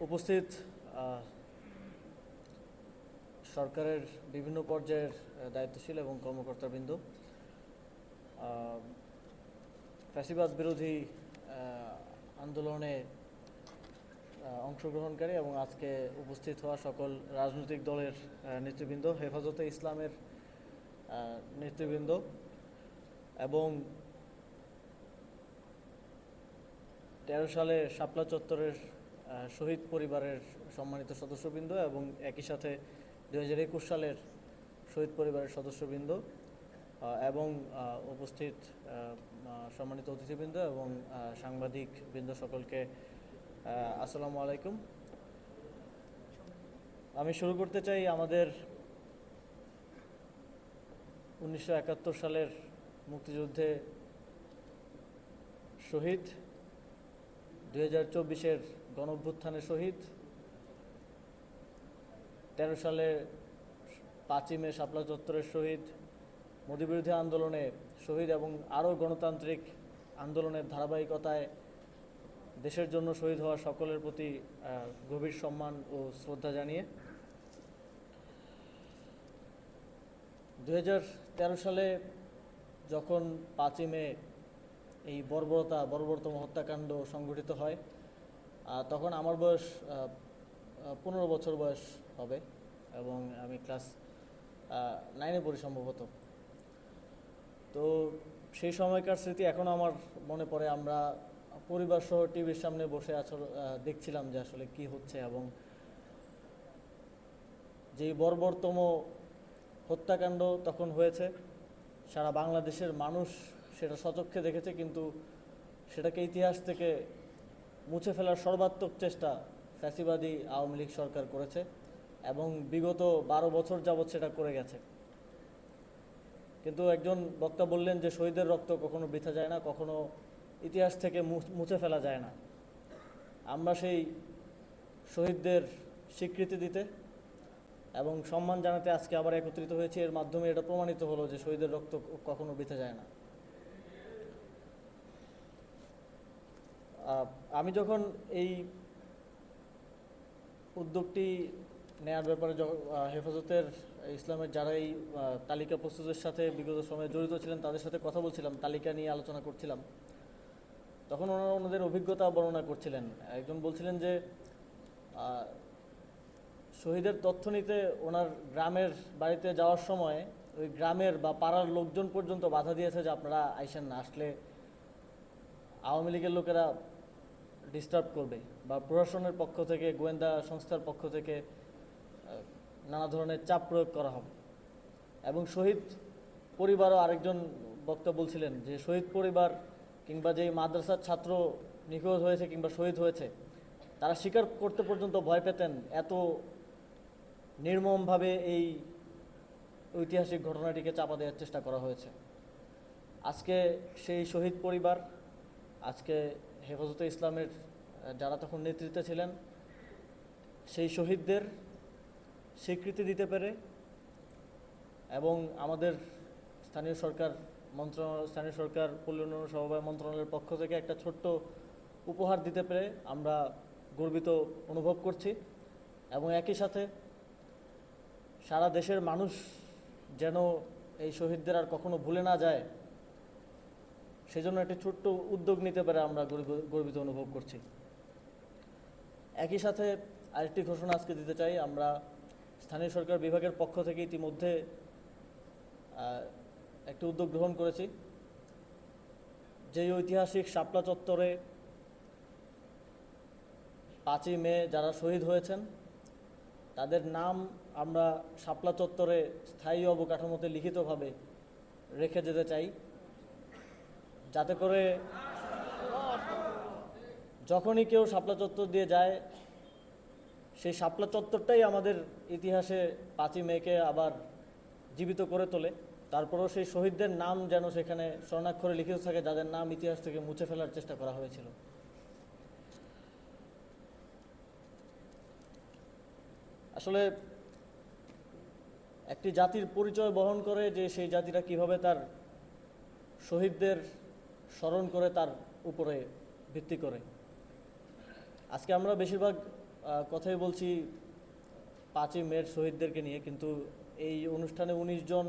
উপস্থিত সরকারের বিভিন্ন পর্যায়ের দায়িত্বশীল এবং কর্মকর্তাবৃন্দ ফ্যাসিবাদ বিরোধী আন্দোলনে অংশগ্রহণকারী এবং আজকে উপস্থিত হওয়া সকল রাজনৈতিক দলের নেতৃবৃন্দ, হেফাজতে ইসলামের নেতৃবৃন্দ এবং তেরো সালে শাপলা চত্বরের শহীদ পরিবারের সম্মানিত সদস্যবৃন্দ এবং একই সাথে দু হাজার একুশ সালের শহীদ পরিবারের সদস্যবৃন্দ এবং উপস্থিত সম্মানিত অতিথিবৃন্দ এবং সাংবাদিক বৃন্দ সকলকে আসসালামু আলাইকুম। আমি শুরু করতে চাই আমাদের উনিশশো একাত্তর সালের মুক্তিযুদ্ধে শহীদ। দুই হাজার চব্বিশের গণঅভ্যুত্থানের শহীদ তেরো সালে পাঁচই মে শাপলা চত্বরের শহীদ মোদীবিরোধী আন্দোলনে শহীদ এবং আরও গণতান্ত্রিক আন্দোলনের ধারাবাহিকতায় দেশের জন্য শহীদ হওয়া সকলের প্রতি গভীর সম্মান ও শ্রদ্ধা জানিয়ে দুহাজার তেরো সালে যখন পাঁচই মে এই বর্বরতা, বর্বরতম হত্যাকাণ্ড সংঘটিত হয় তখন আমার বয়স পনেরো বছর বয়স হবে এবং আমি ক্লাস নাইনে পড়ি সম্ভবত। তো সেই সময়কার স্মৃতি এখনও আমার মনে পড়ে। আমরা পরিবার সহ টিভির সামনে বসে আছর দেখছিলাম যে আসলে কি হচ্ছে এবং যেই বর্বরতম হত্যাকাণ্ড তখন হয়েছে, সারা বাংলাদেশের মানুষ সেটা সচক্ষে দেখেছে, কিন্তু সেটাকে ইতিহাস থেকে মুছে ফেলার সর্বাত্মক চেষ্টা ফ্যাসিবাদী আওয়ামী লীগ সরকার করেছে এবং বিগত বারো বছর যাবৎ সেটা করে গেছে। কিন্তু একজন বক্তা বললেন যে শহীদের রক্ত কখনো বৃথা যায় না, কখনো ইতিহাস থেকে মুছে ফেলা যায় না। আমরা সেই শহীদদের স্বীকৃতি দিতে এবং সম্মান জানাতে আজকে আবার একত্রিত হয়েছে। এর মাধ্যমে এটা প্রমাণিত হলো যে শহীদের রক্ত কখনো বৃথা যায় না। আমি যখন এই উদ্যোগটি নেয়ার ব্যাপারে হেফাজতের ইসলামের যারা এই তালিকা প্রস্তুতের সাথে বিগত সময়ে জড়িত ছিলেন, তাদের সাথে কথা বলছিলাম, তালিকা নিয়ে আলোচনা করছিলাম। তখন ওনারা ওনাদের অভিজ্ঞতা বর্ণনা করছিলেন। একজন বলছিলেন যে শহীদের তথ্য নিতে ওনার গ্রামের বাড়িতে যাওয়ার সময় ওই গ্রামের বা পাড়ার লোকজন পর্যন্ত বাধা দিয়েছে যে আপনারা আইসেন না, আসলে আওয়ামী লীগের লোকেরা ডিস্টার্ব করবে বা প্রশাসনের পক্ষ থেকে, গোয়েন্দা সংস্থার পক্ষ থেকে নানা ধরনের চাপ প্রয়োগ করা হবে। এবং শহীদ পরিবারও আরেকজন বক্তা বলছিলেন যে, শহীদ পরিবার কিংবা যেই মাদ্রাসার ছাত্র নিখোঁজ হয়েছে কিংবা শহীদ হয়েছে, তারা স্বীকার করতে পর্যন্ত ভয় পেতেন এত নির্মমভাবে এই ঐতিহাসিক ঘটনাটিকে চাপা দেওয়ার চেষ্টা করা হয়েছে। আজকে সেই শহীদ পরিবার আজকে হেফাজতে ইসলামের যারা তখন নেতৃত্বে ছিলেন, সেই শহীদদের স্বীকৃতি দিতে পেরে এবং আমাদের স্থানীয় সরকার মন্ত্রণালয় স্থানীয় সরকার পল্লী উন্নয়ন সমবায় মন্ত্রণালয়ের পক্ষ থেকে একটা ছোট্ট উপহার দিতে পেরে আমরা গর্বিত অনুভব করছি এবং একই সাথে সারা দেশের মানুষ যেন এই শহীদদের আর কখনো ভুলে না যায়। সেজন্য একটি ছোট্ট উদ্যোগ নিতে পারে আমরা গর্ব- গর্বিত অনুভব করছি। একই সাথে আরেকটি ঘোষণা আজকে দিতে চাই, আমরা স্থানীয় সরকার বিভাগের পক্ষ থেকে ইতিমধ্যে একটি উদ্যোগ গ্রহণ করেছি। যে ঐতিহাসিক শাপলা চত্বরে পাঁচই মে যারা শহীদ হয়েছেন, তাদের নাম আমরা শাপলা চত্বরে স্থায়ী অবকাঠামোতে লিখিতভাবে রেখে যেতে চাই। যাতে করে যখনই কেউ শাপলা চত্বর দিয়ে যায়, সেই শাপলা চত্বরটাই আমাদের ইতিহাসে পাঁচই মেয়েকে আবার জীবিত করে তোলে। তারপরেও সেই শহীদদের নাম যেন সেখানে স্বর্ণাক্ষরে লিখিত থাকে, যাদের নাম ইতিহাস থেকে মুছে ফেলার চেষ্টা করা হয়েছিল। আসলে একটি জাতির পরিচয় বহন করে যে সেই জাতিটা কীভাবে তার শহীদদের স্মরণ করে তার উপরে ভিত্তি করে। আজকে আমরা বেশিরভাগ কথাই বলছি পাঁচই মেয়ের শহীদদেরকে নিয়ে, কিন্তু এই অনুষ্ঠানে উনিশ জন,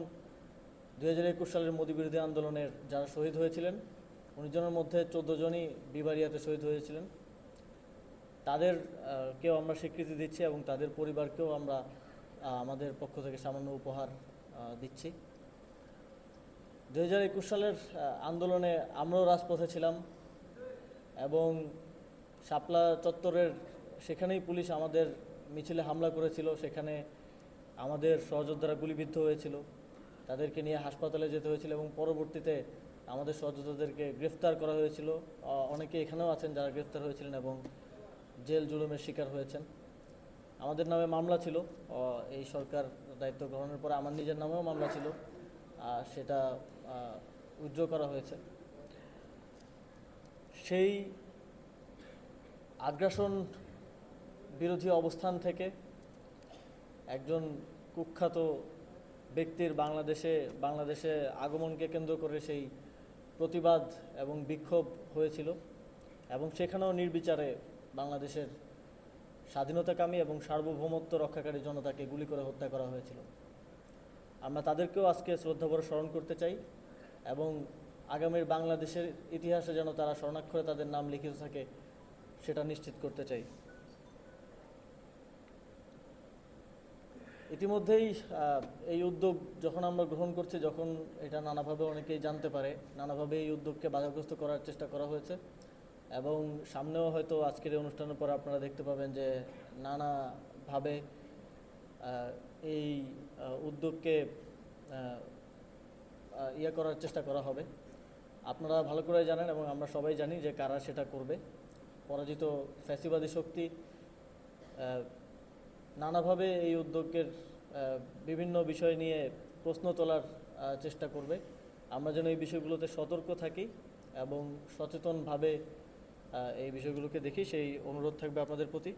দুই হাজার একুশ সালের মোদী বিরোধী আন্দোলনের যারা শহীদ হয়েছিলেন, উনিশ জনের মধ্যে চোদ্দ জনই বিবারিয়াতে শহীদ হয়েছিলেন। তাদের কেও আমরা স্বীকৃতি দিচ্ছি এবং তাদের পরিবারকেও আমরা আমাদের পক্ষ থেকে সামান্য উপহার দিচ্ছি। দু হাজার একুশ সালের আন্দোলনে আমরাও রাজপথে ছিলাম এবং শাপলা চত্বরের সেখানেই পুলিশ আমাদের মিছিলে হামলা করেছিল। সেখানে আমাদের সহযোদ্ধারা গুলিবিদ্ধ হয়েছিল। তাদেরকে নিয়ে হাসপাতালে যেতে হয়েছিল এবং পরবর্তীতে আমাদের সহযোদ্ধাদেরকে গ্রেফতার করা হয়েছিল। অনেকে এখানেও আছেন যারা গ্রেফতার হয়েছিলেন এবং জেল জুলুমের শিকার হয়েছেন। আমাদের নামে মামলা ছিল। এই সরকার দায়িত্ব গ্রহণের পরে আমার নিজের নামেও মামলা ছিল। সেটা উজ্জ্ব করা হয়েছে। সেই আগ্রাসন বিরোধী অবস্থান থেকে একজন কুখ্যাত ব্যক্তির বাংলাদেশে বাংলাদেশে আগমনকে কেন্দ্র করে সেই প্রতিবাদ এবং বিক্ষোভ হয়েছিল এবং সেখানেও নির্বিচারে বাংলাদেশের স্বাধীনতাকামী এবং সার্বভৌমত্ব রক্ষাকারী জনতাকে গুলি করে হত্যা করা হয়েছিল। আমরা তাদেরকেও আজকে শ্রদ্ধাভরে স্মরণ করতে চাই এবং আগামীর বাংলাদেশের ইতিহাসে যেন তারা স্বর্ণাক্ষরে তাদের নাম লিখিত থাকে, সেটা নিশ্চিত করতে চাই। ইতিমধ্যেই এই উদ্যোগ যখন আমরা গ্রহণ করছি, যখন এটা নানাভাবে অনেকেই জানতে পারে, নানাভাবে এই উদ্যোগকে বাধাগ্রস্ত করার চেষ্টা করা হয়েছে এবং সামনেও হয়তো আজকের এই অনুষ্ঠানের পর আপনারা দেখতে পাবেন যে নানাভাবে এই উদ্যোগকে ইয়ে করার চেষ্টা করা হবে। আপনারা ভালো করে জানেন এবং আমরা সবাই জানি যে কারা সেটা করবে। পরাজিত ফ্যাসিবাদী শক্তি নানাভাবে এই উদ্যোগের বিভিন্ন বিষয় নিয়ে প্রশ্ন তোলার চেষ্টা করবে। আমরা যেন এই বিষয়গুলোতে সতর্ক থাকি এবং সচেতনভাবে এই বিষয়গুলোকে দেখি। সেই অনুরোধ থাকবে আপনাদের প্রতি।